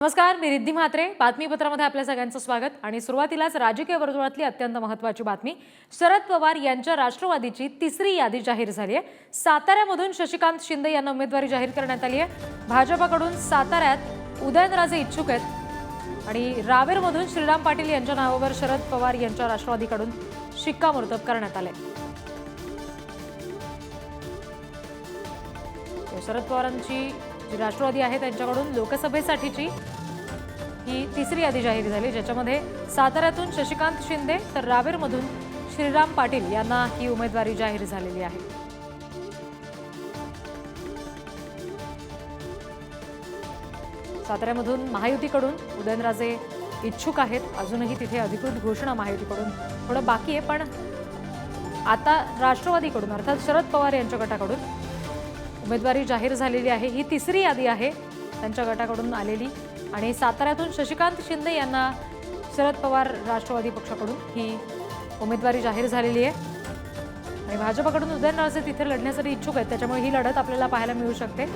नमस्कार मी रिद्धी म्हात्रे. बातमीपत्रामध्ये आपल्या सगळ्यांचं स्वागत. आणि सुरुवातीलाच राजकीय वर्तुळातली अत्यंत महत्त्वाची बातमी. शरद पवार यांच्या राष्ट्रवादीची तिसरी यादी जाहीर झाली आहे. साताऱ्यामधून शशिकांत शिंदे यांना उमेदवारी जाहीर करण्यात आली आहे. भाजपाकडून साताऱ्यात उदयनराजे इच्छुक आहेत. आणि रावेरमधून श्रीराम पाटील यांच्या नावावर शरद पवार यांच्या राष्ट्रवादीकडून शिक्कामोर्तब करण्यात आले शरद पवारांची जी राष्ट्रवादी आहे त्यांच्याकडून लोकसभेसाठीची ही तिसरी यादी जाहीर झाली ज्याच्यामध्ये साताऱ्यातून शशिकांत शिंदे तर रावेरमधून श्रीराम पाटील यांना ही उमेदवारी जाहीर झालेली आहे. साताऱ्यामधून महायुतीकडून उदयनराजे इच्छुक आहेत. अजूनही तिथे अधिकृत घोषणा महायुतीकडून थोडं बाकी आहे पण आता राष्ट्रवादीकडून अर्थात शरद पवार यांच्या गटाकडून उमेदवारी जाहीर झालेली आहे. ही तिसरी यादी आहे. त्यांच्या गटाकडून आलेली आणि साताऱ्यातून शशिकांत शिंदे यांना शरद पवार राष्ट्रवादी पक्षाकडून ही उमेदवारी जाहीर झालेली आहे. आणि भाजपकडून उदयनराजे तिथे लढण्यासाठी इच्छुक आहेत त्याच्यामुळे ही लढत आपल्याला पाहायला मिळू शकते.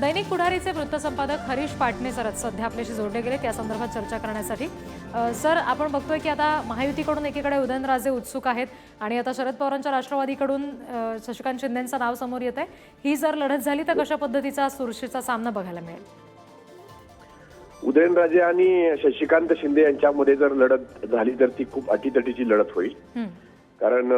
दैनिक पुढारीचे वृत्तसंपादक हरीश पाटणे सरत सध्या आपल्याशी जोडले गेले त्या संदर्भात चर्चा करण्यासाठी. सर आपण बघतोय की आता महायुतीकडून एकीकडे उदयनराजे उत्सुक आहेत आणि आता शरद पवारांच्या राष्ट्रवादीकडून शशिकांत शिंदेचं नाव समोर येत आहे ही जर लढत झाली तर कशा पद्धतीचा सुरक्षेचा सामना बघायला मिळेल? उदयनराजे आणि शशिकांत शिंदे यांच्यामध्ये जर लढत झाली तर ती खूप अटीतटीची लढत होईल. कारण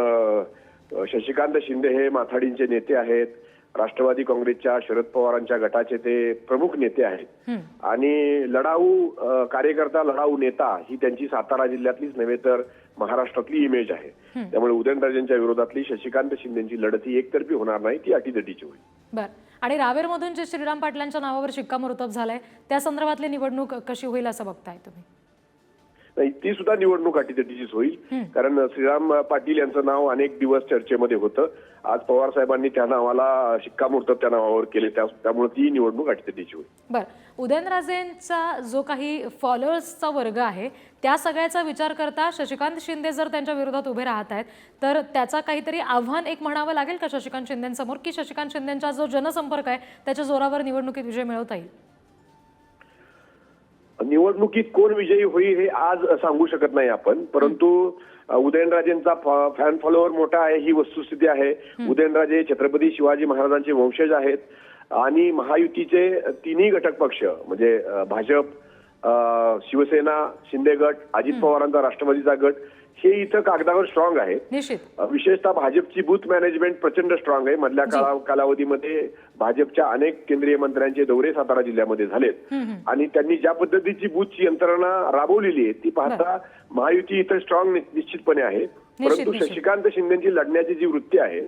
शशिकांत शिंदे हे माथाडींचे नेते आहेत. राष्ट्रवादी काँग्रेसच्या शरद पवारांच्या गटाचे ते प्रमुख नेते आहेत. आणि लढाऊ कार्यकर्ता लढाऊ नेता ही त्यांची सातारा जिल्ह्यातलीच नव्हे तर महाराष्ट्रातली इमेज आहे. त्यामुळे उदयनराजेंच्या विरोधातली शशिकांत शिंदेची लढत ही एकतर्फी होणार नाही ती अटीतटीची होईल. बर. आणि रावेरमधून जे श्रीराम पाटलांच्या नावावर शिक्कामोर्तब झालंय त्या संदर्भातली निवडणूक कशी होईल असं बघताय तुम्ही? नाही ती सुद्धा निवडणूक अटीतटीचीच होईल. कारण श्रीराम पाटील यांचं नाव अनेक दिवस चर्चेमध्ये होतं. आज पवार साहेबांनी त्या नावाला शिक्कामोर्तब त्या नावावर केले. त्या- त्यामुळे ती निवडणूक अटीतटीची होईल. बर. उदयनराजेंचा जो काही फॉलोअर्सचा वर्ग आहे त्या सगळ्याचा विचार करता शशिकांत शिंदे जर त्यांच्या विरोधात उभे राहत आहेत तर त्याचा काहीतरी आव्हान एक म्हणावं लागेल का शशिकांत शिंदेसमोर? की शशिकांत शिंदेचा जो जनसंपर्क आहे त्याच्या जोरावर निवडणुकीत विजय मिळवता येईल? निवडणुकीत कोण विजयी होईल हे आज सांगू शकत नाही आपण. परंतु उदयनराजेंचा फॅन फॉलोअर मोठा आहे ही वस्तुस्थिती आहे. उदयनराजे छत्रपती शिवाजी महाराजांचे वंशज आहेत. आणि महायुतीचे तिन्ही घटक पक्ष म्हणजे भाजप शिवसेना शिंदे गट अजित पवारांचा राष्ट्रवादीचा गट हे इथं कागदावर स्ट्रॉंग आहेत. निश्चित. विशेषतः भाजपची बूथ मॅनेजमेंट प्रचंड स्ट्रॉंग आहे. मधल्या काळा कालावधीमध्ये भाजपच्या अनेक केंद्रीय मंत्र्यांचे दौरे सातारा जिल्ह्यामध्ये झालेत. आणि त्यांनी ज्या पद्धतीची बूथची यंत्रणा राबवलेली आहे ती पाहता महायुती इथं स्ट्रॉंग निश्चितपणे आहे. परंतु. शशिकांत शिंदेची लढण्याची जी वृत्ती आहे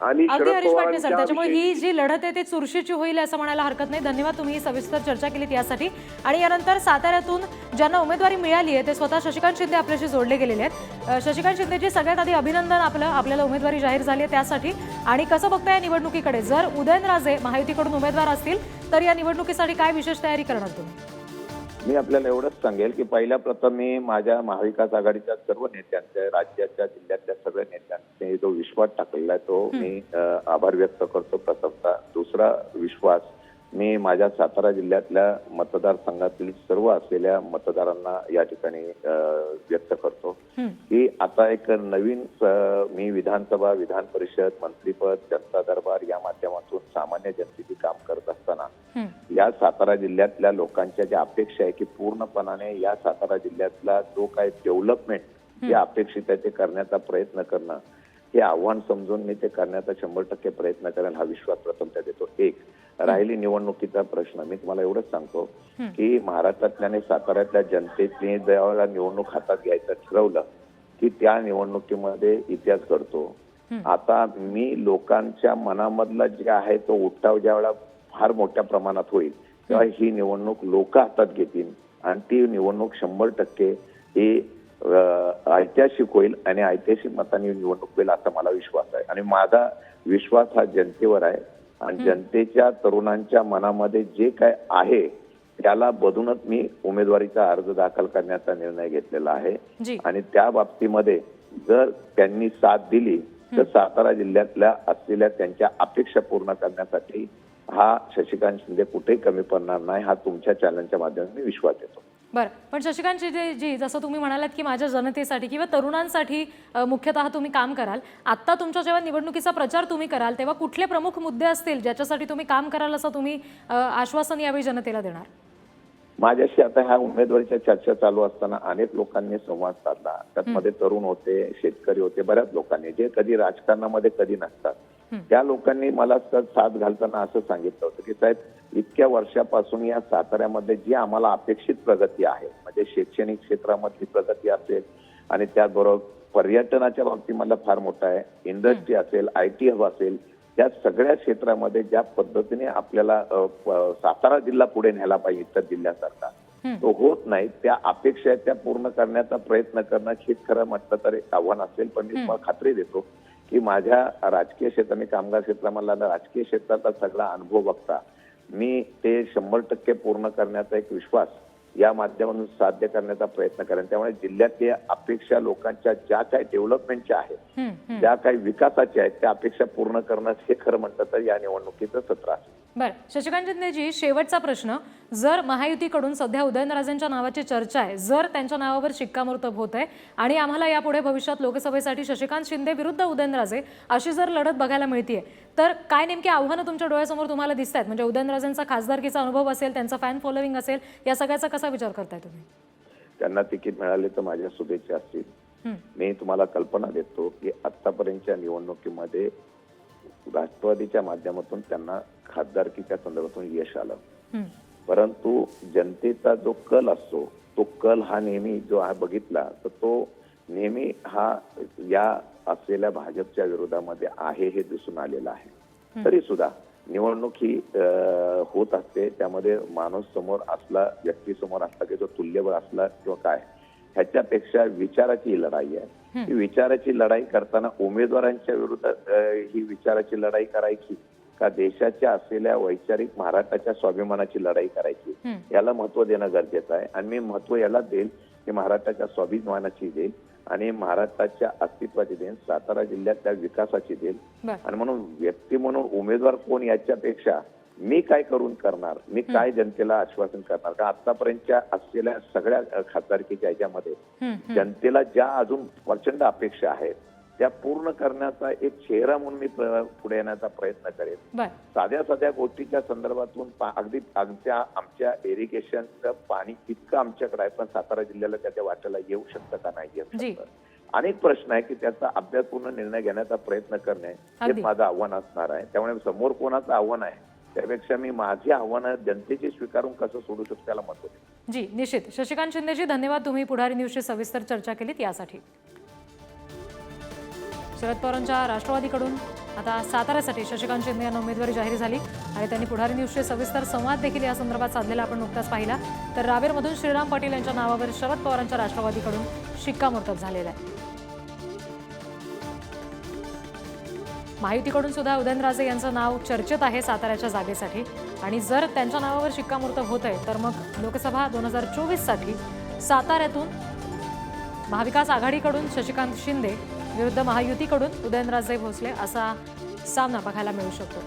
आणि अगदी शरद हरीश पाटणे सर त्याच्यामुळे ही जी लढत आहे ती चुरशीची होईल असं म्हणायला हरकत नाही. धन्यवाद तुम्ही सविस्तर चर्चा केलीत यासाठी आणि यानंतर साताऱ्यातून ज्यांना उमेदवारी मिळाली आहे ते स्वतः शशिकांत शिंदे आपल्याशी जोडले गेलेले आहेत. शशिकांत शिंदेची सगळ्यात आधी अभिनंदन आपलं आपल्याला उमेदवारी जाहीर झाली आहे त्यासाठी. आणि कसं बघता या निवडणुकीकडे? जर उदयनराजे महायुतीकडून उमेदवार असतील तर या निवडणुकीसाठी काय विशेष तयारी करणार तुम्ही? मी आपल्याला एवढंच सांगेल की पहिल्या प्रथम मी माझ्या महाविकास आघाडीच्या सर्व नेत्यांचे राज्याच्या जिल्ह्यातल्या सगळ्या नेत्यांचे जो विश्वास टाकलेला आहे तो मी आभार व्यक्त करतो प्रथमतः. दुसरा विश्वास मी माझ्या सातारा जिल्ह्यातल्या मतदारसंघातील सर्व असलेल्या मतदारांना या ठिकाणी व्यक्त करतो. की आता एक नवीन मी विधानसभा विधान परिषद मंत्रीपद जनता दरबार या माध्यमातून सामान्य जनतेची काम करत असताना. या सातारा जिल्ह्यातल्या लोकांच्या ज्या अपेक्षा आहे की पूर्णपणाने या सातारा जिल्ह्यातला जो काही डेव्हलपमेंट जे अपेक्षित आहे ते करण्याचा प्रयत्न करणं हे आव्हान समजून मी ते करण्याचा शंभर टक्के प्रयत्न करेल हा विश्वास प्रथमतः देतो. एक राहिली निवडणुकीचा प्रश्न. मी तुम्हाला एवढंच सांगतो की महाराष्ट्रातल्या आणि साताऱ्यातल्या जनतेने जेव्हा निवडणूक हातात घ्यायचं ठरवलं की त्या निवडणुकीमध्ये इतिहास घडतो. आता मी लोकांच्या मनामधला जे आहे तो उठाव ज्या वेळा फार मोठ्या प्रमाणात होईल तेव्हा ही निवडणूक लोक हातात घेतील आणि ती निवडणूक शंभर टक्के ही ऐतिहासिक होईल आणि ऐतिहासिक मतांनी निवडणूक होईल असा मला विश्वास आहे. आणि माझा विश्वास हा जनतेवर आहे. आणि जनतेच्या तरुणांच्या मनामध्ये जे काय आहे त्याला बदूनच मी उमेदवारीचा अर्ज दाखल करण्याचा निर्णय घेतलेला आहे. आणि त्या बाबतीमध्ये जर त्यांनी साथ दिली तर सातारा जिल्ह्यातल्या असलेल्या त्यांच्या अपेक्षा पूर्ण करण्यासाठी हा शशिकांत शिंदे कुठेही कमी पडणार नाही हा तुमच्या चॅनलच्या माध्यमातून मी विश्वास देतो. बरं पण शशिकांत शिंदे जी जसं तुम्ही म्हणालात की माझ्या जनतेसाठी किंवा तरुणांसाठी मुख्यतः तुम्ही काम कराल. आत्ता तुमच्या जेव्हा निवडणुकीचा प्रचार तुम्ही कराल तेव्हा कुठले प्रमुख मुद्दे असतील ज्याच्यासाठी तुम्ही काम कराल असं तुम्ही आश्वासन यावेळी जनतेला देणार? माझ्याशी आता ह्या उमेदवारीच्या चर्चा चालू असताना अनेक लोकांनी संवाद साधला. त्यामध्ये तरुण होते शेतकरी होते बऱ्याच लोकांनी. जे कधी राजकारणामध्ये कधी नसतात. त्या लोकांनी मला साथ घालताना असं सांगितलं होतं की साहेब इतक्या वर्षापासून या साताऱ्यामध्ये जी आम्हाला अपेक्षित प्रगती आहे म्हणजे शैक्षणिक क्षेत्रामधली प्रगती असेल आणि त्याचबरोबर पर्यटनाच्या बाबतीत मला फार मोठा आहे इंडस्ट्री असेल आय टी हब असेल त्या सगळ्या क्षेत्रामध्ये ज्या पद्धतीने आपल्याला सातारा जिल्हा पुढे न्यायला पाहिजे इतर जिल्ह्यासारखा तो होत नाही. त्या अपेक्षा आहेत त्या पूर्ण करण्याचा प्रयत्न करणं हे खरं म्हटलं तर एक आव्हान असेल पण मी तुम्हाला खात्री देतो की माझ्या राजकीय क्षेत्र मी कामगार क्षेत्रामधला राजकीय क्षेत्राचा सगळा अनुभव बघता मी ते शंभर टक्के पूर्ण करण्याचा एक विश्वास या माध्यमातून साध्य करण्याचा प्रयत्न करेन त्यामुळे जिल्ह्यातल्या अपेक्षा लोकांच्या ज्या काही डेव्हलपमेंटच्या आहेत. ज्या काही विकासाच्या आहेत त्या अपेक्षा पूर्ण करणं हे खरं म्हटलं तर या निवडणुकीचं सत्र असेल बरं शशिकांत शिंदेजी शेवटचा प्रश्न जर महायुतीकडून सध्या उदयनराजेंच्या नावाची चर्चा आहे जर त्यांच्या नावावर शिक्कामोर्तब होत आहे आणि आम्हाला यापुढे भविष्यात लोकसभेसाठी शशिकांत शिंदे विरुद्ध उदयनराजे अशी जर लढत बघायला मिळतीये तर काय नेमकी आव्हानं तुमच्या डोळ्यासमोर तुम्हाला दिसत आहेत? म्हणजे उदयनराजेंचा खासदारकीचा अनुभव असेल त्यांचा फॅन फॉलोविंग असेल या सगळ्याचा कसा विचार करताय तुम्ही? त्यांना तिकीट मिळाले तर माझ्या शुभेच्छा असतील. मी तुम्हाला कल्पना देतो की आतापर्यंतच्या निवडणुकीमध्ये राष्ट्रवादीच्या माध्यमातून त्यांना खासदारकीच्या संदर्भातून यश आलं. परंतु जनतेचा जो कल असतो तो कल हा नेहमी जो हा बघितला तर तो नेहमी हा या असलेल्या भाजपच्या विरोधामध्ये आहे हे दिसून आलेलं आहे. तरी सुद्धा निवडणूक ही होत असते त्यामध्ये माणूस समोर असला व्यक्ती समोर असला की जो तुल्यबळ असला किंवा काय ह्याच्यापेक्षा विचाराची लढाई आहे. ही विचाराची लढाई करताना उमेदवारांच्या विरोधात अं, ही विचाराची लढाई करायची का देशाच्या असलेल्या वैचारिक महाराष्ट्राच्या स्वाभिमानाची लढाई करायची. याला महत्त्व देणं गरजेचं आहे. आणि मी महत्त्व याला देईल की महाराष्ट्राच्या स्वाभिमानाची देईल आणि महाराष्ट्राच्या अस्तित्वाची देईल सातारा जिल्ह्यातल्या विकासाची देईल. आणि म्हणून व्यक्ती म्हणून उमेदवार कोण याच्यापेक्षा मी काय करून करणार मी काय जनतेला आश्वासन करणार? का आतापर्यंतच्या असलेल्या सगळ्या खासदारकीच्या ह्याच्यामध्ये हं. जनतेला ज्या अजून प्रचंड अपेक्षा आहेत त्या पूर्ण करण्याचा एक चेहरा म्हणून मी पुढे येण्याचा प्रयत्न करेन. साध्या साध्या गोष्टीच्या संदर्भातून अगदी आमच्या आमच्या इरिगेशनचं पाणी इतकं आमच्याकडे आहे पण सातारा जिल्ह्याला त्याच्या वाट्याला येऊ शकतं का नाही येऊ अनेक प्रश्न आहे की त्याचा अभ्यासपूर्ण निर्णय घेण्याचा प्रयत्न करणे. हे माझं आव्हान असणार आहे. त्यामुळे समोर कोणाचं आव्हान आहे त्यापेक्षा मी माझी आव्हानं जनतेची स्वीकारून कसं सोडू शकतो त्याला महत्त्व. जी निश्चित. शशिकांत शिंदेजी धन्यवाद. तुम्ही पुढारी न्यूजची सविस्तर चर्चा केलीत यासाठी. शरद पवारांच्या राष्ट्रवादीकडून. आता साताऱ्यासाठी शशिकांत शिंदे यांना उमेदवारी जाहीर झाली आणि त्यांनी पुढारी न्यूजचे सविस्तर संवाद देखील या संदर्भात साधलेला आपण नुकताच पाहिला. तर रावेरमधून श्रीराम पाटील यांच्या नावावर शरद पवारांच्या राष्ट्रवादीकडून शिक्कामोर्तब झालेला आहे. महायुतीकडून सुद्धा उदयनराजे यांचं नाव चर्चेत आहे साताऱ्याच्या जागेसाठी. आणि जर त्यांच्या नावावर शिक्कामोर्तब होत आहे तर मग लोकसभा दोन हजार चोवीससाठी साताऱ्यातून महाविकास आघाडीकडून शशिकांत शिंदे विरुद्ध महायुतीकडून उदयनराजे भोसले असा सामना बघायला मिळू शकतो.